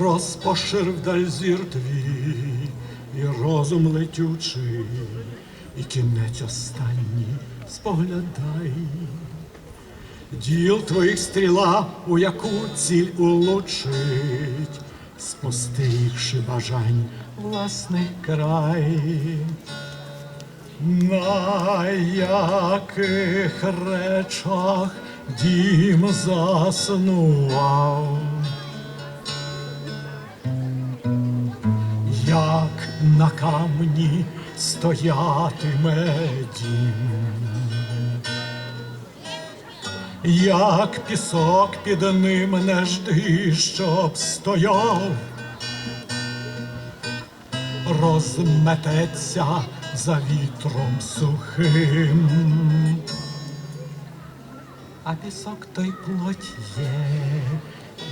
розпошир вдаль зір твій, і розум летючий, і кінець останній споглядай. Діл твоїх стріла, у яку ціль улучить, спостерігши бажань власний край. На яких речах дім заснував, як на камні стоятиме дім, як пісок під ним не жди, щоб стояв розмететься за вітром сухим. А пісок той плоть є,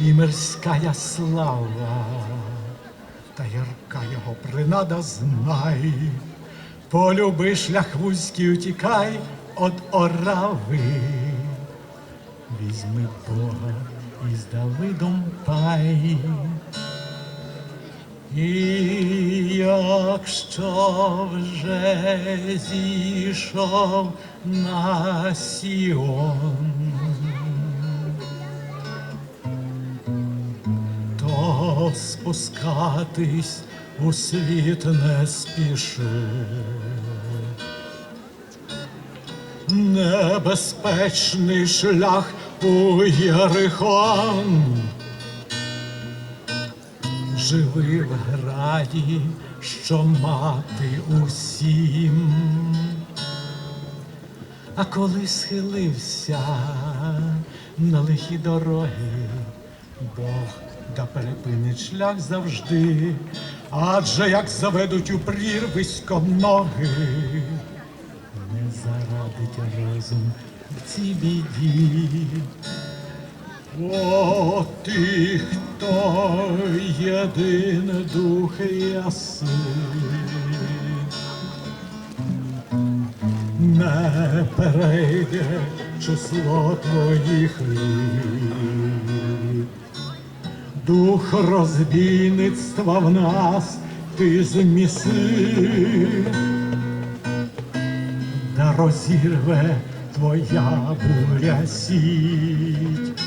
і мирська слава, та ярка його принада знай. Полюби шлях вузький, утікай оторави. Візьми Бога і з Давидом пай. І якщо вже зійшов на Сіон, то спускатись у світ не спіши. Небезпечний шлях у Єрихон. Живи в граді, що мати усім. А коли схилився на лихі дороги, Бог да перепинить шлях завжди, адже як заведуть у прірвисько ноги, не зарадить розум в цій біді. О, ти, хто єдин дух ясний, не перейде число твоїх літ. Дух розбійництва в нас ти зміси, да розірве твоя буря сіть.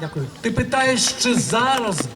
Дякую. Ти питаєш, чи зараз